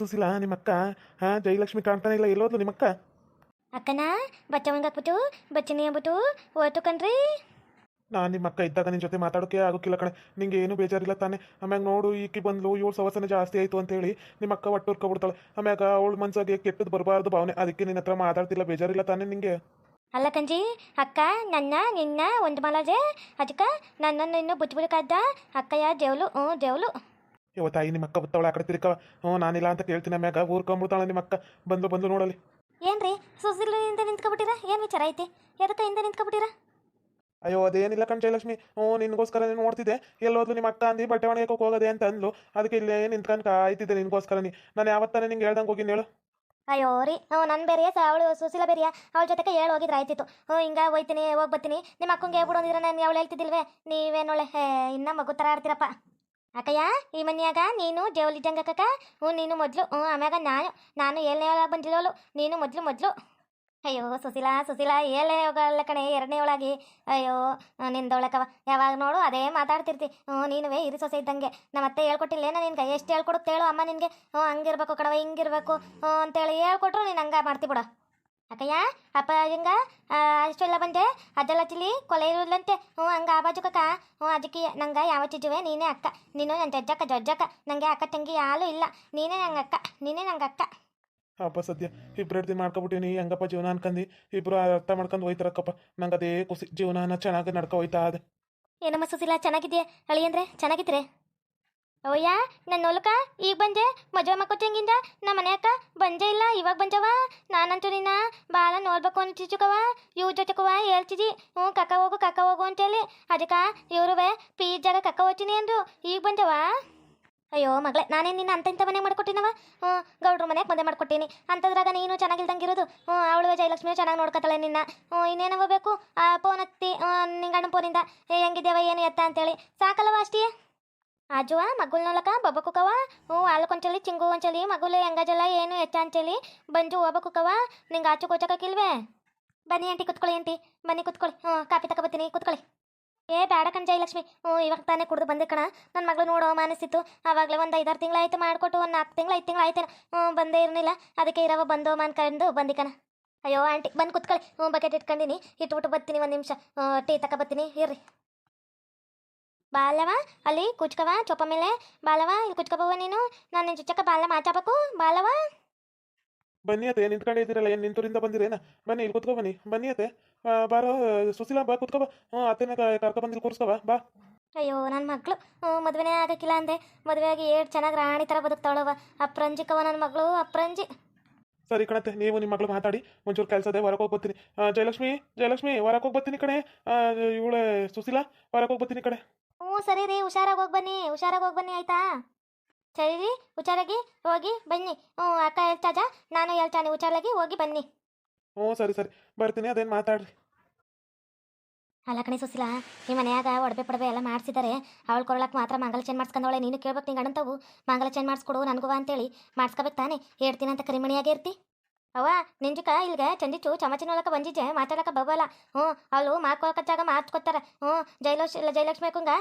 ಸುಸಿಲ ನಿಮ್ಮ ಅಕ್ಕ ಹಾಂ ಜಯಲಕ್ಷ್ಮಿ ಕಾಣ್ತಾನೆ ಇಲ್ಲ ಎಲ್ಲೋದ್ಲು ನಿಮ್ಮ ಅಕ್ಕ? ಅಕ್ಕನ ಬಚ್ಚವಂಗ ಒಣಗಾಕ್ಬಿಟ್ಟು ಬಚ್ಚನಿ ಅಂದ್ಬಿಟ್ಟು ಹೋಯ್ತು ಕಣ್ರಿ. ನಾನು ನಿಮ್ಮ ಅಕ್ಕ ಇದ್ದಾಗ ನಿನ್ನ ಜೊತೆ ಮಾತಾಡೋಕೆ ಆಗೋಕ್ಕಿಲ್ಲ ಕಣೆ. ನಿಂಗೆ ಏನು ಬೇಜಾರಿಲ್ಲ ತಾನೆ. ಆಮ್ಯಾಗ ನೋಡು ಈಕಿ ಬಂದ್ಲು ಇವಳು ಸವಸನೆ ಜಾಸ್ತಿ ಆಯಿತು ಅಂತೇಳಿ ನಿಮ್ಮ ಅಕ್ಕ ಒಟ್ಟು ಹುರ್ಕೊಬಿಡ್ತಾಳೆ ಆಮ್ಯಾಗ ಅವಳು ಮನ್ಸಾಗೆ ಕೆಟ್ಟದ್ದು ಬರಬಾರ್ದು ಭಾವನೆ. ಅದಕ್ಕೆ ನಿನ್ನ ಹತ್ರ ಮಾತಾಡ್ತಿಲ್ಲ ಬೇಜಾರಿಲ್ಲ ತಾನೆ ನಿಂಗೆ? ಅಲ್ಲ ಕಂಜಿ ಅಕ್ಕ ನನ್ನ ನಿನ್ನ ಒಂದು ಮಲಜೆ. ಅದಕ್ಕೆ ನನ್ನನ್ನು ಇನ್ನು ಬುಚ್ಬಿಡ್ಕದ್ದ ಅಕ್ಕಯ್ಯ ದೇವ್ಲು ಹ್ಞೂ ದೇವ್ಲು ಇವ ತಾಯಿ ನಿಮ್ಮ ಅಕ್ಕ ಬತ್ತವಳ ಆ ಕಡೆ ತಿರ್ಕವ ಹ್ಞೂ ನಾನಿಲ್ಲ ಅಂತ ಕೇಳ್ತೀನಿ ಮ್ಯಾಗ ಊರ್ಕೊಂಬಿಡ್ತಾಳೆ ನಿಮ್ಮ ಅಕ್ಕ. ಬಂದು ಬಂದು ನೋಡಲಿ ಏನ್ರಿ ಸುಸಿಲಿಂದ ನಿಂತ್ಕೊಬಿಟ್ಟಿರ? ಏನು ವಿಚಾರ ಐತಿ? ಎದಕ್ಕೆ ಹಿಂದೆ ನಿಂತ್ಕೊಬಿಟ್ಟಿರ? ಅಯ್ಯೋ ಅದೇನಿಲ್ಲ ಕಣ್ ಜಯಲಕ್ಷ್ಮಿ. ಹ್ಞೂ ನಿನ್ಗೋಸ್ಕರ ನೀನು ನೋಡ್ತಿದ್ದೆ. ಎಲ್ಲೋದ್ಲು ನಿಮ್ಮ ಅಕ್ಕ ಅಂದಿ ಬಟ್ಟೆ ಒಣಗಕ್ಕೆ ಹೋಗೋದೆ ಅಂತ ಅಂದ್ಲು. ಅದಕ್ಕೆ ಇಲ್ಲೇ ನಿಂತ್ಕೊಂಡು ಕಾಯ್ತಿದ್ದೆ ನಿನ್ಗೋಸ್ಕರ ನೀ. ನಾನು ಯಾವತ್ತಾನೆ ನಿಂಗೆ ಹೇಳ್ದಂಗೆ ಹೋಗಿನಿ ಹೇಳು. ಅಯ್ಯೋ ರೀ ಹ್ಞೂ ನನ್ನ ಬೇರೆಯ ಅವಳು ಸುಶೀಲ ಬೇರೆಯ? ಅವಳ ಜೊತೆಗೆ ಹೇಳಿ ಹೋಗಿದ್ರೆ ಆಯ್ತಿತ್ತು. ಹ್ಞೂ ಹಿಂಗೆ ಹೋಯ್ತೀನಿ ಹೋಗಿ ಬರ್ತೀನಿ. ನಿಮ್ಮ ಅಕ್ಕಂಗೆ ಹೇಳ್ಬಿಡೋದಿದ್ರೆ ನಾನು ಅವಳು ಹೇಳ್ತಿದ್ದಿಲ್ವೇ? ನೀವೇನೊಳ್ಳೆ ಹೇ ಇನ್ನ ಮಗು ಥರ ಆಡ್ತೀರಪ್ಪ. ಅಕ್ಕಯ್ಯ, ಈ ಮನ್ಯಾಗ ನೀನು ಜೇವಲಿದ್ದಂಗೆ ಅಕ್ಕಕ್ಕ ಹ್ಞೂ, ನೀನು ಮೊದಲು, ಹ್ಞೂ, ಆಮ್ಯಾಗ ನಾನು ನಾನು ಏಳನೇ ಒಳಗೆ ಬಂದಿರೋಳು ನೀನು ಮೊದಲು ಮೊದಲು. ಅಯ್ಯೋ, ಸುಶೀಲಾ ಸುಶೀಲಾ, ಏಳನೇ ಒಳಗಲ್ಲ ಕಣೆ, ಎರಡನೇ ಒಳಗೆ. ಅಯ್ಯೋ ನಿಂದೊಳಕವ. ಯಾವಾಗ ನೋಡು, ಅದೇ ಮಾತಾಡ್ತಿರ್ತಿ. ಹ್ಞೂ, ನೀನುವೇ ಇರಿ ಸೊಸೆ ಇದ್ದಂಗೆ. ನಮ್ಮ ಅತ್ತೆ ಹೇಳ್ಕೊಟ್ಟಿಲ್ಲೇನ ನಿನ್ಗೆ? ಎಷ್ಟು ಹೇಳ್ಕೊಡುತ್ತೇಳು ಅಮ್ಮ ನಿನಗೆ? ಹ್ಞೂ, ಹಂಗಿರ್ಬೇಕು ಕಣವ ಹಿಂಗಿರ್ಬೇಕು. ಹ್ಞೂ, ಅಂತೇಳಿ ಹೇಳ್ಕೊಟ್ರು ನೀನು ಹಂಗೆ ಮಾಡ್ತಿ ಬಿಡ. ಅಕ್ಕಯ್ಯ ಅಪ್ಪ ಹಿಂಗ? ಅಷ್ಟೆಲ್ಲ ಬಂದೆ. ಅದೆಲ್ಲ ತಿಳಿ ಕೊಲೆ ಇರಲ್ಲಂತೆ ಹ್ಞೂ ಹಂಗ ಆ ಬಾಜು ಕಕ್ಕ ಹ್ಞೂ ಅದಕ್ಕೆ ನಂಗೆ ಯಾವ ಚಿಜುವೆ ನೀನೇ ಅಕ್ಕ. ನೀನು ನನ್ನ ಜಜ್ಜಕ್ಕ ಜಜ್ಜಕ್ಕ. ನಂಗೆ ಅಕ್ಕ ತಂಗಿ ಯಾರು ಇಲ್ಲ. ನೀನೇ ನಂಗೆ ಅಕ್ಕ. ನೀನೇ ನಂಗೆ ಅಕ್ಕ. ಅಪ್ಪ ಸದ್ಯ ಇಬ್ರು ಹಿಡ್ದು ಮಾಡ್ಕೊಬಿಟ್ಟಿನಿ. ಹೆಂಗಪ್ಪ ಜೀವನ ಅನ್ಕಂದು? ಇಬ್ರು ಅರ್ಥ ಮಾಡ್ಕೊಂಡು ಹೋಯ್ತಾರಕ್ಕಪ್ಪ. ನಂಗೆ ಅದೇ ಖುಷಿ. ಜೀವನ ಚೆನ್ನಾಗಿ ನಡ್ಕೊ ಹೋಯ್ತಾ ಅದೇ ಏನಮ್ಮ ಸುಶೀಲ ಚೆನ್ನಾಗಿದೆಯಾ ಅಳಿ ಅಂದ್ರೆ ಚೆನ್ನಾಗಿದ್ರೆ ಓಯ್ಯ ನನ್ನ ಹೊಲಕ ಈಗ ಬಂದೆ ಮಜಾ ಮಕ್ಕೊಟ್ಟಂಗಿಂದ ನಮ್ಮ ಮನೆಯಕ್ಕ ಬಂಜೆ ಇಲ್ಲ, ಇವಾಗ ಬಂಜವ ನಾನಂತೂ ನಿನ್ನ ಬಾಳ ನೋಡ್ಬೇಕು ಚುಕವ ಇವ್ರ ಜೊತೆಕವ ಹೇಳ್ತಿದ್ದಿ ಹ್ಞೂ, ಕಕ್ಕ ಹೋಗು ಕಕ್ಕ ಹೋಗು ಅಂತೇಳಿ. ಅದಕ್ಕೆ ಇವ್ರುವೆ ಪಿಜ್ಜಾಗ ಕಕ್ಕ ಹೋಗ್ತೀನಿ ಅಂದು ಈಗ ಬಂದವ? ಅಯ್ಯೋ ಮಗಳೇ ನಾನೇ ನಿನ್ನ ಅಂತ ಇಂಥ ಮನೆ ಮಾಡ್ಕೊಟ್ಟಿನವ? ಹ್ಞೂ, ಗೌಡ್ರ ಮನೆಗೆ ಮದುವೆ ಮಾಡ್ಕೊಟ್ಟೀನಿ. ಅಂಥದ್ರಾಗ ನೀನು ಚೆನ್ನಾಗಿಲ್ದಂಗಿರೋದು. ಹ್ಞೂ ಅವಳು ಜಯಲಕ್ಷ್ಮಿ ಚೆನ್ನಾಗಿ ನೋಡ್ಕೊತಾಳೆ ನಿನ್ನ. ಹ್ಞೂ, ಇನ್ನೇನವ ಬೇಕು? ಫೋನ್ ಹತ್ತಿ ನಿಂಗಣ್ಣ ಫೋನಿಂದ. ಏ ಹೆಂಗಿದ್ದೇವ ಏನು ಎತ್ತ ಅಂತೇಳಿ. ಸಾಕಲ್ಲವ ಅಷ್ಟೇ? ಆಜುವ ಮಗುಲ್ ನೋಲಕ ಬಬ್ಬಕುಕವ ಹ್ಞೂ ಆಲಕೊಂಚಲಿ ಚಿಂಗು ಒಂಚಲಿ ಮಗುಲು ಹೆಂಗಜಲ್ಲ ಏನು ಎಚ್ಚ ಅಂಚಲಿ ಬಂಜು ಹೋಗ್ಬೇಕುಕವ ನಿಂಗೆ ಆಚು ಕೋಚಕಿಲ್ವೇ ಬನ್ನಿ ಆಂಟಿ ಕುತ್ಕೊಳ್ಳಿ ಆಂಟಿ ಬನ್ನಿ ಕುತ್ಕೊಳ್ಳಿ ಹ್ಞೂ ಕಾಫಿ ತಗೊಬತ್ತೀನಿ ಕುತ್ಕೊಳ್ಳಿ ಏ ಬೇಡ ಕಣ್ ಜಯಲಕ್ಷ್ಮಿ ಹ್ಞೂ ಇವಾಗ ತಾನೇ ಕುಡ್ದು ಬಂದೆ ಕಣ ನನ್ನ ಮಗಳು ನೋಡೋ ಮಾನಸಿತ್ತು ಆವಾಗಲೇ ಒಂದು ಐದಾರು ತಿಂಗಳಾಯ್ತು ಮಾಡಿಕೊಟ್ಟು ಒಂದು ನಾಲ್ಕು ತಿಂಗಳು ಐದು ತಿಂಗಳು ಆಯ್ತೇನೋ ಹ್ಞೂ ಬಂದೇ ಇರಲಿಲ್ಲ ಅದಕ್ಕೆ ಇರವ ಬಂದೋ ಅನ್ಕೊಂಡು ಬಂದಿ ಕಣ ಅಯ್ಯೋ ಆಂಟಿ ಬಂದು ಕುತ್ಕೊಳ್ಳಿ ಹ್ಞೂ ಬಕೆಟ್ ಇಟ್ಕೊಂಡಿನಿ ಇಟ್ಬಿಟ್ಟು ಬರ್ತೀನಿ ಒಂದು ನಿಮಿಷ ಟೀ ತಗೊಬತ್ತೀನಿ ಇರ್ರಿ ಬಾಲವ ಅಲ್ಲಿ ಕುಚ್ಕವ ಚೊಪ್ಪ ಮೇಲೆ ಬಾಲವ ಇಲ್ಲಿ ಕುಚ್ಕೋಬವ ನೀನು? ನಾನು ನಿನ್ನ ಚುಚ್ಚಕ್ಕ ಬಾಲ ಮಾತಾಡಬೇಕು. ಬಾಲವ? ಬನ್ನಿ ಅತ್ತೆ ನಿಂತ್ಕೊಂಡಿದ್ದೀರಲ್ಲ ಏನು ನಿಂತೂರಿಂದ ಬಂದಿರೇನ? ಬನ್ನಿ ಇಲ್ಲಿ ಕುತ್ಕೋ ಬನ್ನಿ. ಬನ್ನಿ ಅತ್ತೆ. ಆ, ಬಾರೋ ಸುಶೀಲಾ ಬಾ ಕುತ್ಕೋ ಬಾ. ಹ್ಞೂ ಅತ್ತೆನ ಕರ್ಕೊ ಬಂದಿಲ್ಲಿ ಕೂರಿಸ್ಕೋ ಬಾ. ಬಾ. ಅಯ್ಯೋ ನನ್ನ ಮಗಳು. ಮದುವೆನೇ ಆಗಕ್ಕಿಲ್ಲ ಅಂದೆ. ಮದುವೆಯಾಗಿ ಆಗಿ ಏಟ್ ಚೆನ್ನಾಗಿ ರಾಣಿ ಥರ ಬದುಕ್ತಾಳವ ಅಪ್ರಂಜಿಕವ ನನ್ನ ಮಗಳು ಅಪ್ರಂಜಿ. ಸರಿ ಕಣತ್ತೆ ನೀವು ನಿಮ್ಮ ಮಗಳು ಮಾತಾಡಿ. ಒಂಚೂರು ಕೆಲಸದೆ ಹೊರಗೆ ಹೋಗಿ ಬರ್ತೀನಿ ಆ, ಜಯಲಕ್ಷ್ಮಿ ಜಯಲಕ್ಷ್ಮಿ ಹೊರಗೆ ಹೋಗಿ ಬರ್ತೀನಿ ಕಣೆ ಇವಳೆ ಸುಶೀಲಾ ಹೊರಗೆ ಹೋಗಿ ಬರ್ತೀನಿ ಕಣೆ. ಹ್ಞೂ ಸರಿ ರೀ ಹುಷಾರಾಗಿ ಹೋಗಿ ಬನ್ನಿ ಹುಷಾರಾಗಿ ಹೋಗಿ ಬನ್ನಿ ಆಯ್ತಾ? ಸರಿ ರೀ ಹುಷಾರಾಗಿ ಹೋಗಿ ಬನ್ನಿ. ಹ್ಞೂ ಅಕ್ಕ ಹೇಳ್ತಾಜ ನಾನು ಹೇಳ್ತಾನೆ ಹುಷಾರಾಗಿ ಹೋಗಿ ಬನ್ನಿ. ಹ್ಞೂ ಸರಿ ಸರಿ ಬರ್ತೀನಿ ಅದೇನು ಮಾತಾಡ್ರಿ. ಅಲ್ಲ ಕಣೆ ಸುಸಿಲ ಈ ಮನೆಯಾಗ ಒಡವೆ ಪಡವೆ ಎಲ್ಲ ಮಾಡಿಸಿದ್ದಾರೆ ಅವಳು ಕೊರಳಕ್ಕೆ ಮಾತ್ರ ಮಂಗಲ ಚೇಂಜ್ ಮಾಡ್ಸ್ಕೊಂಡವಳೆ ನೀನು ಕೇಳ್ಬೇಕು ನಿಂಗೆ ಅಣ್ಣಂತವು ಮಂಗಲ ಚೇಂಜ್ ಮಾಡಿಸ್ಕೊಡು ನನಗೂ ಅಂತೇಳಿ. ಮಾಡ್ಸ್ಕೋಬೇಕು ತಾನೇ ಹೇಳ್ತೀನಿ ಅಂತ ಕರಿಮಣಿಯಾಗೆ ಇರ್ತಿ. ಅವ್ವ, ನಿಂಜಕ ಇಲ್ಗೆ ಚಂದಿಚು ಚಮಚಿನೊಳಕ ಬಂದಿದ್ದೆ ಮಾತಾಡಕ ಬಬಲ ಹ್ಞೂ, ಅವಳು ಮಾರ್ಕೊಳಕಚ್ಚಾಗ ಮಾತ್ಕೊತಾರ ಹ್ಞೂ ಜಯಲಕ್ಷ ಜಯಲಕ್ಷ್ಮಿ ಕುಂಗ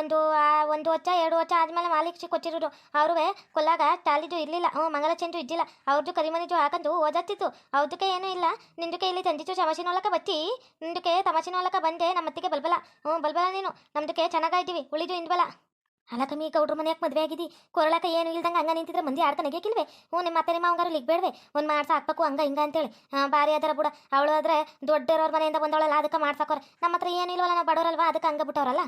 ಒಂದು, ಆ ಒಂದು ವರ್ಷ ಎರಡು ವರ್ಷ ಆದ್ಮೇಲೆ ಮಾಲೀಕ್ಷಿ ಕೊಚ್ಚಿರೋದು. ಅವ್ರಿಗೆ ಕೊಲ್ಲಾಗ ತಾಲಿದು ಇರಲಿಲ್ಲ. ಹ್ಞೂ ಮಂಗಲ ಚೇಂಜು ಇದ್ದಿಲ್ಲ. ಅವ್ರದ್ದು ಕರಿಮಣಿಜು ಹಾಕಂದು ಓದತ್ತಿತ್ತು ಅವ್ರದಕ್ಕೆ ಏನೂ ಇಲ್ಲ. ನಿಂದಕ್ಕೆ ಇಲ್ಲಿ ಚಂದಿಚು ಚಮಚಿನೊಳಕ ಬತ್ತಿ ನಿಂದಕ್ಕೆ ತಮಾಚಿನೊಳಕ ಬಂದೆ ನಮ್ಮತ್ತಿಗೆ ಬಲ್ಬಲ. ಹ್ಞೂ, ಬಲ್ಬಲ ನೀನು. ನಮ್ದಕ್ಕೆ ಚೆನ್ನಾಗಾಯ್ತೀವಿ ಉಳಿದು ಇಂದ್ವಲ್ಲ ಅಲ್ಲ ಕಮ್ಮಿ ಗೌಡ್ರ ಮನೆಯಾಕ ಮದುವೆ ಆಗಿದಿ. ಕೊರಳಕ ಏನು ಇಲ್ದಂಗೆ ಹಂಗ ನಿಂತಿದ್ರೆ ಮಂದಿ ಆಡ್ಕ ನೆಗೆಕಿಲ್ವೇ ಹ್ಞೂ ನಿಮ್ಮ ಮತ್ತೆ ನಿಮ್ಮ ಅವಂಗಾರು ಲಿಗ್ಬೇಡ್ವೆ ಒಂದು ಮಾಡ್ಸ ಹಾಕ್ಬೇಕು ಹಂಗ ಹಿಂಗ ಅಂತೇಳಿ. ಆ, ಬಾರಿ ಅದರ ಬುಡ. ಅವಳು ಆದ್ರೆ ದೊಡ್ಡರವ್ರ ಮನೆಯಿಂದ ಬಂದವಳಲ್ಲ ಅದಕ್ಕೆ ಮಾಡ್ಸಾಕೋರ. ನಮ್ಮ ಹತ್ರ ಏನಿಲ್ವಲ್ಲ ನಾವು ಬಡವರಲ್ವಾ ಅದಕ್ಕೆ ಹಂಗ ಬಿಟ್ಟವ್ರಲ್ಲ?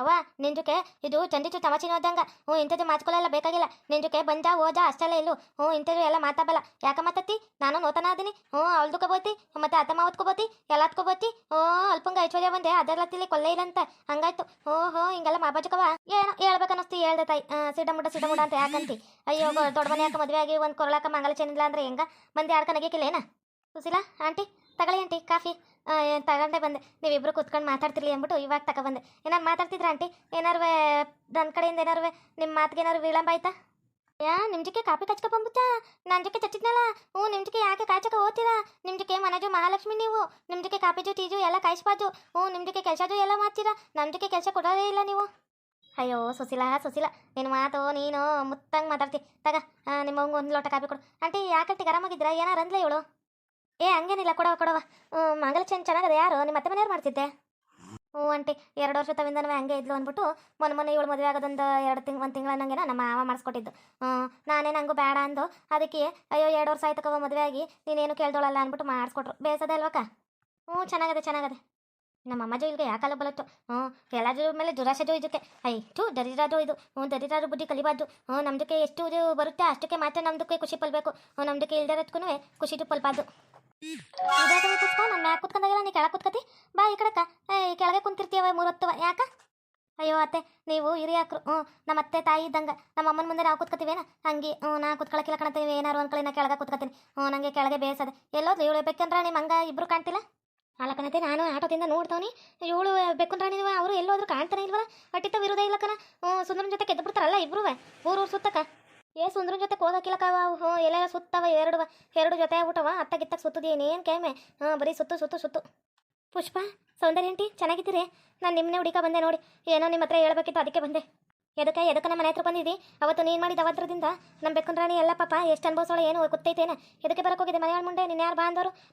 ಅವ್ವ, ನಿಂಜುಕೆ, ಇದು ಚಂದಿತ್ತು ತಮಾಚಿನ ಹೋದಂಗ ಹ್ಞೂ, ಇಂಥದ್ದು ಮಾಚ್ಕೊಳ್ಳೆಲ್ಲ ಬೇಕಾಗಿಲ್ಲ. ನಿಂಜುಕೆ, ಬಂದ ಓಜಾ ಅಷ್ಟೆಲ್ಲ ಇಲ್ಲು. ಹ್ಞೂ, ಇಂಥದ್ದು ಎಲ್ಲ ಮಾತಾಬಲ್ಲ. ಯಾಕ ಮಾತತ್ತಿ ನಾನು ನೋತನ ಅದೀನಿ ಹ್ಞೂ ಅವಳ್ದುಕೋಬೋತಿ ಮತ್ತೆ ಅತ್ತಮ್ಮ ಓದ್ಕೋಬೋತಿ ಎಲ್ಲ ಹತ್ಕೋಬೋತಿ ಹ್ಞೂ, ಅಲ್ಪಂಗ ಐಶ್ವರ್ಯ ಬಂದೆ. ಅದರತ್ತಿಲಿ ಕೊಲ್ಲೇ ಇಲ್ಲಂತ ಹಂಗಾಯ್ತು. ಹ್ಞೂ ಹ್ಞೂ, ಹಿಂಗೆಲ್ಲ ಮಾಬಾಜಕವ ಏನೋ ಹೇಳ್ಬೇಕನ್ನಿಸ್ತು, ಹೇಳ್ದೆ ತಾಯಿ. ಸಿಡಮುಡ ಸಿಡಮುಡ ಅಂತ ಯಾಕಂತಿ? ಅಯ್ಯೋ, ದೊಡ್ಡ ಮನೆ ಯಾಕೆ ಮದುವೆ ಆಗಿ ಒಂದು ಕೊರಳಕ ಮಂಗಲ ಚೆನ್ನಿಲ್ಲ ಅಂದ್ರೆ ಹೆಂಗ? ಮಂದಿ ಆಡ್ಕ ನಗಿಕಿಲ್ಲೇನ ಸುಶೀಲಾ, ಆಂಟಿ? ತಗೊಳ್ಳಿ ಆಂಟಿ, ಕಾಫಿ. ತಗೊಂಡೆ ಬಂದೆ. ನೀವಿಬ್ರು ಕೂತ್ಕೊಂಡು ಮಾತಾಡ್ತಿರ್ಲಿ ಅಂದ್ಬಿಟ್ಟು ಇವಾಗ ತಗೊಬಂದೆ. ಏನಾರು ಮಾತಾಡ್ತಿದ್ರ ಆಂಟಿ? ಏನಾರು ನನ್ನ ಕಡೆಯಿಂದ ಏನಾರು ನಿಮ್ಮ ಮಾತಿಗೆ ಏನಾರು ವಿಳಂಬ ಆಯ್ತಾ? ಯಾ ನಿಮ್ಮ ಜೊತೆ ಕಾಪಿ ಕಚ್ಕೊ ಬಂದ್ಬಿಟ್ಟ? ನನ್ನ ಜೊತೆ ಚಚ್ಚಿದ್ನಲ್ಲ? ಹ್ಞೂ ನಿಮ್ಮ ಜೊತೆ ಯಾಕೆ ಕಾಚಕ ಓದ್ತೀರಾ ನಿಮ್ಮ ಜೊತೆ ಮನಜು ಮಹಾಲಕ್ಷ್ಮಿ ನೀವು. ನಿಮ್ಮ ಜೊತೆ ಕಾಪಿಜು, ಟೀಜು, ಎಲ್ಲ ಕಾಯಿಸ್ಬಾರ್ದು ಹ್ಞೂ ನಿಮ್ಮ ಜೊತೆ ಕೆಲಸದು ಎಲ್ಲ ಮಾಡ್ತೀರಾ? ನಮ್ಮ ಜೊತೆ ಕೆಲಸ ಕೊಡೋದೇ ಇಲ್ಲ ನೀವು. ಅಯ್ಯೋ, ಸುಶೀಲ ಸುಶೀಲ. ನೀನು ಮಾತು, ನೀನು ಮುತ್ತಂಗೆ ಮಾತಾಡ್ತಿ. ತಗ ನಿಮ್ಮ ಒಂದು ಲೋಟ ಕಾಪಿ ಕೊಡು. ಆಂಟಿ, ಯಾಕಂಟಿ ಆರಾಮಾಗಿದ್ದೀರಾ ಏನಾರು ಅಂದ್ಲೇ ಇವಳು? ಏ, ಹಂಗೇನಿಲ್ಲ, ಕೊಡವ ಕೊಡವ. ಹ್ಞೂ ಮಂಗಲಚೇನ್ ಚೆನ್ನಾಗದೆ, ಯಾರು? ನಿಮ್ಮ ಅತ್ತೆ ಮನೆಯವ್ರು ಮಾಡ್ತಿದ್ದೆ. ಹ್ಞೂ ಆಂಟಿ, ಎರಡು ವರ್ಷ ತವಿಂದನೂ ಹಂಗೆ ಇದ್ಲು ಅಂದ್ಬಿಟ್ಟು ಮೊನ್ನೆ ಮೊನ್ನೆ ಇವಳು ಮದುವೆ ಆಗೋದೊಂದು ಎರಡು ತಿಂಗ್, ಒಂದು ತಿಂಗಳ ನಂಗೆ ನಮ್ಮ ಮಾವ ಮಾಡಿಸ್ಕೊಟ್ಟಿದ್ದು. ನಾನೇ ನಂಗೂ ಬೇಡ ಅಂದು, ಅದಕ್ಕೆ ಅಯ್ಯೋ, ಎರಡು ವರ್ಷ ಆಯ್ತಕ್ಕವ ಮದುವೆ ಆಗಿ, ನೀನೇನು ಕೇಳ್ದೋಳಲ್ಲ ಅಂದ್ಬಿಟ್ಟು ಮಾಡಿಸ್ಕೊಟ್ರು. ಬೇಸದೆ ಅಲ್ವಕ್ಕ ಹ್ಞೂ, ಚೆನ್ನಾಗದೆ ಚೆನ್ನಾಗದೆ. ನಮ್ಮ ಅಮ್ಮ ಜೋಯಿಲ್ಗೆ ಯಾಕಲ್ಲ ಬಲತ್ತು? ಹ್ಞೂ, ಎಲ್ಲಾದ್ರ ಮೇಲೆ ದುರಾಸೆ ಜೋ ಇದಕ್ಕೆ. ಐ ಟು ದರಿದ್ರಾದು ಇದು. ಹ್ಞೂ ದರಿದ್ರಾದು ಬುದ್ಧಿ ಕಲಿಬಾರ್ದು. ಹ್ಞೂ, ನಮ್ದಕ್ಕೆ ಎಷ್ಟು ಬರುತ್ತೆ, ಅಷ್ಟಕ್ಕೆ ಮಾತ್ರ ನಮ್ದಕ್ಕೆ ಖುಷಿ ಪಲ್ಬೇಕು ಹ್ಞೂ, ನಮ್ದಕ್ಕೆ ಇಲ್ದಿರೋದಕ್ಕೂ ಖುಷಿ ಪಲ್ಬಾರ್ದು ಕುತ್ಕೊ ನನ್ನ ಮ್ಯಾಗ ಕುತ್ಕೊಂಡಾಗೆಲ್ಲ ಕೆಳಗೆ ಕುತ್ಕತಿ. ಬಾ ಈ ಕಡೆಕ. ಏ, ಕೆಳಗೆ ಕುಂತಿರ್ತೀವ ಮೂರೊತ್ತವ ಯಾಕ? ಅಯ್ಯೋ, ಅತ್ತೆ, ನೀವು ಹಿರಿಯಾಕ್ರು. ಹ್ಞೂ ನಮ್ಮ ಅತ್ತೆ ತಾಯಿ ಇದ್ದಂಗೆ. ನಮ್ಮ ಅಮ್ಮನ ಮುಂದೆ ನಾವು ಕುತ್ಕೋತೀವೇನ? ಹಂಗೆ ಹ್ಞೂ ನಾ ಇಲ್ಲ ಕಣತೀವಿ ಏನಾರು ಒಂದು ನಾ ಕೆಳಗೆ ಕುತ್ಕೋತೀನಿ. ಹ್ಞೂ ನನಗೆ ಕೆಳಗೆ ಬೇಸದೆ. ಎಲ್ಲೋದು ಇವಳು ಬೇಕಂದ್ರೆ ನಿಮ್ಮ ಹಂಗ ಇಬ್ರು ಕಾಣ್ತಿಲ್ಲ? ಅಲ್ಲ ನಾನು ಆಟೋದಿಂದ ನೋಡ್ತವನಿ. ಇವಳು ಬೇಕಂದ್ರೆ ನೀವು ಅವರು ಎಲ್ಲೋದ್ರು ಕಾಣ್ತಾನೆ ಇಲ್ವಲ್ಲ ಅಟ್ಟಿತ ವಿರೋಧ ಇಲ್ಲ ಕಣ. ಹ್ಞೂ ಸುಂದ್ರನ ಜೊತೆ ಗೆದ್ದು ಬಿಡ್ತಾರಲ್ಲ ಇಬ್ಬರು ಊರು ಊರು ಸುತ್ತಕ. ಏ, ಸುಂದ್ರನ ಜೊತೆ ಹೋಗಕ್ಕಿಲ್ಲಕವ ಹ್ಞೂ ಎಲ್ಲ ಸುತ್ತವ ಎರಡು ಎರಡು ಜೊತೆ ಆಗ್ಬಿಟ್ಟವ ಅತ್ತ ಗಿತ್ತಕ್ಕೆ ಸುತ್ತದಿ, ಏನೇನು ಕೇಮೆ ಹಾಂ, ಬರೀ ಸುತ್ತು ಸುತ್ತು ಸುತ್ತು. ಪುಷ್ಪ, ಸೌಂದರ್ಯ ಆಂಟಿ ಚೆನ್ನಾಗಿದ್ದೀರಿ? ನಾನು ನಿಮ್ಮನ್ನೇ ಹುಡುಕ ಬಂದೆ ನೋಡಿ. ಏನೋ ನಿಮ್ಮ ಹತ್ರ ಹೇಳ್ಬೇಕಿತ್ತು, ಅದಕ್ಕೆ ಬಂದೆ. ಎದಕ್ಕೆ ಎದಕ್ಕೆ ನಮ್ಮ ಮನೆ ಹತ್ರ ಬಂದಿದ್ದಿ ಅವತ್ತು ನೀನು ಮಾಡಿದ ಅವತ್ರದಿಂದ? ನಮ್ಮ ಬೆಕ್ಕನ್ ಎಲ್ಲ ಪಾಪ, ಎಷ್ಟು ಅನುಭವಿಸೋಳ ಏನು ಗೊತ್ತೈತೇನೆ? ಎದಕ್ಕೆ ಬರಕ್ಕೆ ಹೋಗಿದೆ ಮನೆ ಮುಂದೆ? ನಿನ್ನ ಯಾರು ಬಾ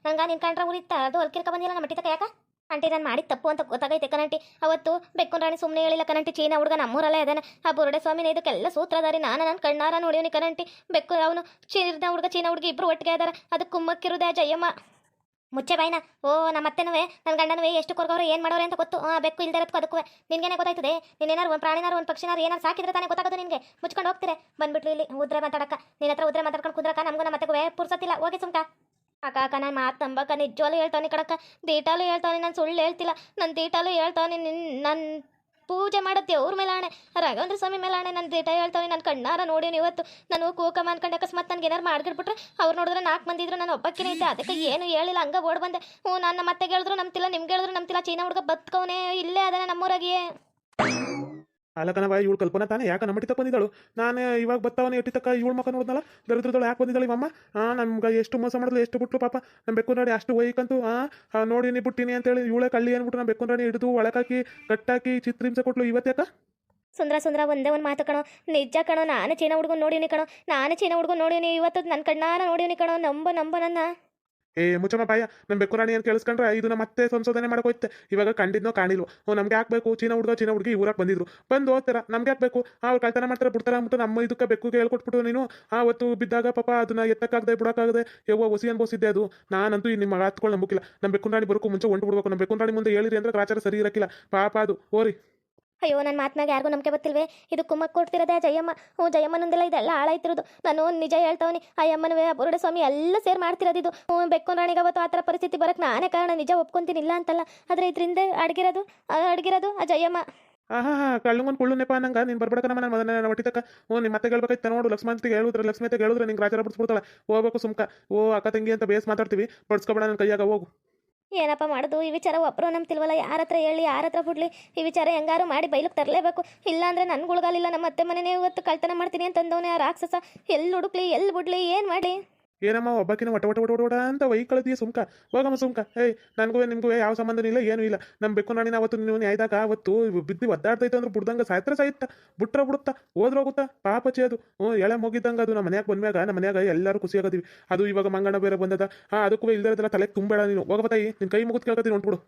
ನಂಗೆ ನಿನ್ನ ಕಂಡ್ರೆ ಉರಿತ ಅದು ಅಲ್ಕಿರ್ಕ ಬಂದಿಲ್ಲ, ನಮ್ಮ ಮಟ್ಟಿತಕ್ಕ ಯಾಕ? ಆಂಟಿ, ನಾನು ಮಾಡಿದ ತಪ್ಪು ಅಂತ ಗೊತ್ತಾಗೈತೆ ಕನಂಟಿ. ಅವತ್ತು ಬೆಕ್ಕನ್ ರಾಣಿ ಸುಮ್ಮನೆ ಹೇಳಿಲ್ಲ ಕನಂಟಿ, ಚೀನಾ ಹುಡುಗ ನಮ್ಮೂರಲ್ಲೇ ಅದಾನೆ. ಆ ಬುರುಡೆ ಸ್ವಾಮಿನ ಇದಕ್ಕೆಲ್ಲ ಸೂತ್ರಧಾರಿ ನಾನು ನನ್ನ ಕಣ್ಣಾರ ನೋಡಿವ್ನಿ ಕನಂಟಿ. ಬೆಕ್ಕು ಅವನು ಚೀರ್ನ ಹುಡುಗ, ಚೀನಾ ಹುಡುಗಿ ಇಬ್ಬರು ಒಟ್ಟಿಗೆ ಇದಾರೆ ಅದು ಕುಮ್ಮಕ್ಕಿರುದೆ ಜಯಮ್ಮ. ಮುಚ್ಚೆ ಬಾಯ್ನ. ಓ ನಮ್ಮ ಅತ್ತೆನವೇ ನನ್ನ ಗಂಡನವೇ ಎಷ್ಟು ಕೊರ್ಗವ್ರು, ಏನು ಮಾಡೋರು ಅಂತ ಗೊತ್ತು. ಆ ಬೆಕ್ಕು ಇಲ್ದೇ ಇರೋದಕ್ಕೂ ಅದಕ್ಕೂ ನಿನ್ಗೇನೆ ಗೊತ್ತಾಯ್ತದೆ? ನೀನೇನಾರು ಒಂದು ಪ್ರಾಣಿನಾರು ಒಂದು ಪಕ್ಷಿನಾರು ಏನಾರು ಸಾಕಿದ್ರೆ ತಾನೇ ಗೊತ್ತಾಗೋದು ನಿನಗೆ? ಮುಚ್ಕೊಂಡು ಹೋಗ್ತೀರೆ. ಬಂದ್ಬಿಟ್ಲು ಇಲ್ಲಿ, ಉದ್ರೆ ಮಾತಾಡಕ್ಕ. ನಿನ್ನ ಹತ್ರ ಉದ್ರೆ ಮಾತಾಡ್ಕೊಂಡು ಕುದ್ರಕ್ಕ, ನಮಗೂ ನಮ್ಮ ಮತ್ತೆ ಪುರ್ಸತ್ತಿಲ್ಲ. ಹೋಗಿ ಸುಮ್ಕ ಅಕ್ಕ ಅಕ್ಕ ನಾನು ಮಾತು ನಂಬಕ್ಕ ನಿಜವಾಗ್ಲೂ ಹೇಳ್ತಾನೆ ಕಡಕ್ಕ ದೇಟಾಲು ಹೇಳ್ತಾನೆ ನಾನು ಸುಳ್ಳು ಹೇಳ್ತಿಲ್ಲ ನನ್ನ ದೇಟಾಲು ಹೇಳ್ತಾನೆ ನಿನ್ನ ನನ್ನ ಪೂಜೆ ಮಾಡೋ ದೇವ್ರ ಮೇಲೆ ಆಣೆ ರಾಘವೇಂದ್ರ ಸ್ವಾಮಿ ಮೇಲೆ ಆಣೆ ನನ್ನ ದೇಟ ಹೇಳ್ತಾವೆ ನನ್ನ ಕಣ್ಣಾರ ನೋಡೀನಿ ಇವತ್ತು ನಾನು ಕೂಕ ಅನ್ಕೊಂಡು ಅಕಸ್ಮಾತ್ ನನಗೆ ಏನಾರು ಮಾಡ್ಬಿಟ್ಬಿಟ್ರೆ, ಅವ್ರು ನೋಡಿದ್ರೆ ನಾಲ್ಕು ಮಂದಿ ಇದ್ರು, ನಾನು ಒಬ್ಬಕ್ಕಿನೇ ಇದ್ದೆ, ಅದಕ್ಕೆ ಏನು ಹೇಳಿಲ್ಲ, ಹಂಗೆ ಓಡ್ ಬಂದೆ. ಹ್ಞೂ ನನ್ನ ಮತ್ತೆ ಹೇಳಿದ್ರು ನಂಬ್ತಿಲ್ಲ, ನಿಮ್ಗೆ ಹೇಳಿದ್ರು ನಂಬ್ತಿಲ್ಲ, ಚೀನಾ ಹುಡುಗ ಬತ್ಕವನೇ ಇಲ್ಲೇ ಅದಾನೆ ನಮ್ಮೂರಾಗಿಯೇ. ಅಲ್ಲಕನವ ಇವಳು ಕಲ್ಪನಾ ತಾನೆ? ಯಾಕೆ ನಮ್ಮ ತಕ್ಕ ಬಂದಿದ್ದಾಳು? ನಾನು ಇವಾಗ ಬತ್ತವನ್ನ ಎಟ್ಟಿ ತಕ್ಕ ಇವಳು ಮಕ್ಕ ನೋಡಿದ್ನಲ್ಲ ದರಿದ್ರದಳು ಯಾಕೆ ಬಂದಿದ್ದಾಳೆ ಇವಮ್ಮ ಹಾಂ ನಮ್ಗೆ ಎಷ್ಟು ಮೋಸ ಮಾಡಿದ್ಲು, ಎಷ್ಟು ಬಿಟ್ಲು ಪಾಪ? ನಮ್ಮ ಬೆಕ್ಕು ನೋಡಿ ಅಷ್ಟು ಒಯ್ಕಂತು ಹಾಂ ನೋಡಿನಿ ಬಿಟ್ಟಿನಿ ಅಂತೇಳಿ ಇವಳೆ ಕಳ್ಳಿ ಅಂದ್ಬಿಟ್ಟು ನಮ್ಮ ಬೆಕ್ಕು ನೋಡಿ ಹಿಡಿದು ಒಳಕಾಕಿ, ಕಟ್ಟಾಕಿ ಚಿತ್ರಿಂಸೆ ಕೊಟ್ಲು ಇವತ್ತೇಕ ಸುಂದ್ರ ಸುಂದ್ರ, ಒಂದೇ ಒಂದು ಮಾತು ಕಣೋ. ನಿಜ ಕಣೋ, ನಾನು ಚೀನಾ ಹುಡುಗನ್ ನೋಡೀನಿ ಕಣೋ. ನಾನು ಚೀನಾ ಹುಡುಗನ್ ನೋಡೀನಿ ಇವತ್ತು ನನ್ನ ಕಣ್ಣಾನ ನೋಡೀನಿ ಕಣೋ. ನಂಬ ನಂಬ ನನ್ನ ಏ, ಮುಚ್ಚಮ್ಮ ಬಾಯ ನಮ್ಮ ಬೆಕ್ಕುರಾಣಿ ಏನು ಕೇಳಿಸ್ಕೊಂಡ್ರೆ, ಇದು ಮತ್ತೆ ಸಂಶೋಧನೆ ಮಾಡಕ್ ಇವಾಗ ಕಂಡಿದ್ನೋ ಕಾಣಿಲ್ವೋ. ಓ, ನಮ್ಗೆ ಹಾಕ್ಬೇಕು ಚೀನಾ ಹುಡುಗ, ಚೀನಾ ಹುಡುಗಿ ಊರಾಗ ಬಂದಿದ್ರು. ಬಂದು ಹೋಗ್ತಾರ ನಮ್ಗೆ ಹಾಕ್ಬೇಕು ಅವ್ರು ಕಳ್ತನ ಮಾಡ್ತಾರೆ, ಬಿಡ್ತಾರೆ ಅಂದ್ಬಿಟ್ಟು ನಮ್ಮ ಇದಕ್ಕೆ ಬೆಕ್ಕುಗೆ ಹೇಳ್ಕೊಟ್ಬಿಟ್ಟು ನೀನು. ಆವತ್ತು ಬಿದ್ದಾಗ ಪಾಪ ಅದನ್ನ ಎತ್ತಕ್ಕಾಗದೆ, ಬಿಡೋಕ್ಕಾಗದೆ, ಯವ್ವ ಹೊಸಿ ಅನ್ಬೋಸಿದ್ದೆ ಅದು. ನಾನಂತೂ ಈ ನಿಮ್ಮ ಹತ್ಕೊಂಡು ನಂಬಿಕಿಲ್ಲ. ನಮ್ಮ ಬೆಕ್ಕುರಾಣಿ ಬರೋಕ್ಕೂ ಮುಂಚೆ ಹೊಂಟು ಬಿಡ್ಬೇಕು. ನಮ್ಮ ಬೆಕ್ಕುರಾಣಿ ಮುಂದೆ ಹೇಳಿರಿ ಅಂದ್ರೆ ಗ್ರಾಚಾರ ಸರಿ ಇರಕ್ಕಿಲ್ಲ. ಪಾಪ ಅದು. ಓರಿ. ಅಯ್ಯೋ ನನ್ನ ಮಾತನಾಗ ಯಾರಿಗೂ ನಂಬಿಕೆ ಗೊತ್ತಿಲ್ವೇ ಇದು ಕುಮ್ಮಕ್ಕೆ ಕೊಡ್ತಿರೋದೇ ಜಯಮ್ಮ. ಹ್ಞೂ, ಜಯಮ್ಮನೊಂದೆಲ್ಲ ಇದೆಲ್ಲ ಹಾಳಾಯ್ತಿರೋದು ನಾನು ನಿಜ ಹೇಳ್ತಾವನಿ, ಆ ಅಮ್ಮನವೇ ಬುರುಡೆ ಸ್ವಾಮಿ ಎಲ್ಲ ಸೇರ್ ಮಾಡ್ತಿರೋದು ಇದು ಹ್ಞೂ, ಬೆಕ್ಕು ರಾಣಿಗೆ ಅವತ್ತು ಆ ಥರ ಪರಿಸ್ಥಿತಿ ಬರೋಕ್ಕೆ ನಾನೇ ಕಾರಣ. ನಿಜ ಒಪ್ಕೊಂತೀನಿ ಇಲ್ಲ ಅಂತಲ್ಲ. ಆದರೆ ಇದರಿಂದ ಅಡ್ಗಿರೋದು ಅಡ್ಗಿರೋದು ಆ ಜಯಮ್ಮ. ಹಾ ಹಾ ಹಾ ಕುಳ್ಳು ನೆಪ ಅನ್ನಂಗ. ನೀನು ಬರ್ಬೇಕು ನಮ್ಮ ನನ್ನ ಹೊಟ್ಟಿ ತಕ್ಕ ಓ ನಿಮ್ಮ ಮತ್ತೆ ಹೇಳ್ಬೇಕಾಯ್ತು ನೋಡು. ಲಕ್ಷ್ಮಂತಿಗೆ ಹೇಳಿದ್ರೆ ಲಕ್ಷ್ಮೀತೆ ಹೇಳಿದ್ರೆ ನಿಂಗೆ ರಾಜರ ಬಿಡಿಸ್ಬಿಡ್ತಾಳೆ. ಹೋಗ್ಬೇಕು ಸುಮ್ಕ. ಓ, ಅಕ್ಕ ತಂಗಿ ಅಂತ ಬೇಸ್ ಮಾತಾಡ್ತೀವಿ. ಬಡ್ಸ್ಕೊಬೇಡ ನನ್ನ ಕೈಯಾಗ, ಹೋಗು. ಏನಪ್ಪ ಮಾಡೋದು? ಈ ವಿಚಾರ ಒಬ್ಬರು ನಂಬ್ತಿಲ್ವಲ್ಲ ಯಾರ ಹತ್ರ ಹೇಳಿ, ಯಾರ ಹತ್ರ ಬಿಡ್ಲಿ ಈ ವಿಚಾರ ಹೆಂಗಾರು ಮಾಡಿ ಬೈಲಿಗೆ ತರಲೇಬೇಕು. ಇಲ್ಲಾಂದ್ರೆ ನನ್ಗುಳ್ಗಾಲಿಲ್ಲ ನಮ್ಮ ಅತ್ತೆ ಮನೆನೇ ಇವತ್ತು ಕಳ್ತನ ಮಾಡ್ತೀನಿ ಅಂತಂದವನೇ ಆ ರಾಕ್ಷಸ. ಎಲ್ಲಿ ಹುಡುಕ್ಲಿ ಎಲ್ಲಿ ಬಿಡ್ಲಿ ಏನು ಮಾಡಿ ಏನಮ್ಮ ಒಬ್ಬಕಿನ ಒಟ ಒಟ ಒಟ ಒಟ ಒಟ ಅಂತ ಸುಮ್ಕ. ಹೋಗಮ್ಮ ಸುಮ್ಕ. ಏಯ್, ನನಗೂ ನಿಮಗೂ ಯಾವ ಸಂಬಂಧನೂ ಇಲ್ಲ, ಏನೂ ಇಲ್ಲ. ನಮ್ಮ ಬೆಕ್ಕು ನಾಣಿನ ಅವತ್ತು ನೀವು ನ್ಯಾಯದಾಗ ಅವತ್ತು ಬಿದ್ದು ಒದ್ದಾಡ್ತೈತೆ ಅಂದ್ರೆ ಬಿಡ್ದಂಗೆ ಸಾಯತ್ರ ಸಾಯ್ತ. ಬಿಟ್ರ ಬಿಡುತ್ತ ಹೋಗುತ್ತಾ. ಪಾಪಚಿ ಅದು. ಹ್ಞೂ, ಎಳೆ ಮುಗಿದಂಗೆ ಅದು ನಮ್ಮ ಮನ್ಯಾಗ ಬಂದ್ಮ್ಯಾಗ, ನಮ್ಮ ಮನ್ಯಾಗ ಎಲ್ಲರೂ ಖುಷಿ ಆಗದೀವಿ ಅದು ಇವಾಗ ಮಂಗಣ್ಣ ಬೇರೆ ಬಂದದ. ಹಾಂ, ಅದಕ್ಕೂ ಇಲ್ದಿರೋದೆಲ್ಲ ತಲೆಗೆ ತುಂಬಬೇಡ ನೀನು. ಹೋಗಬತ್ತಾಯಿ ನಿನ್ನ ಕೈ ಮುಗಿದು ಕೇಳ್ಕೊತೀನಿ ನೋಡ್ಬಿಡು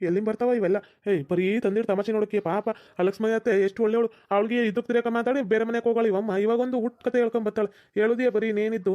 ಎಲ್ಲಿಂದ ಬರ್ತಾವ ಇವೆಲ್ಲ? ಏಯ್, ಬರೀ ತಂದಿರು ತಮಾಷೆ ನೋಡಕ್ಕೆ ಪಾಪ. ಆ ಲಕ್ಷ್ಮಿ ಅತ್ತೆ, ಎಷ್ಟು ಒಳ್ಳೆಯವಳು. ಅವಳಿಗೆ ಇದಕ್ಕೆ ಮಾತಾಡಿ, ಬೇರೆ ಮನೆಗೆ ಹೋಗಳಿ. ಇವಮ್ಮ ಇವಾಗ ಒಂದು ಹುಟ್ಟು ಕತೆ ಹೇಳ್ಕೊಂಡ್ ಬರ್ತಾಳೆ ಹೇಳುದೇ ಬರೀ ಇನ್ನೇನಿದ್ದು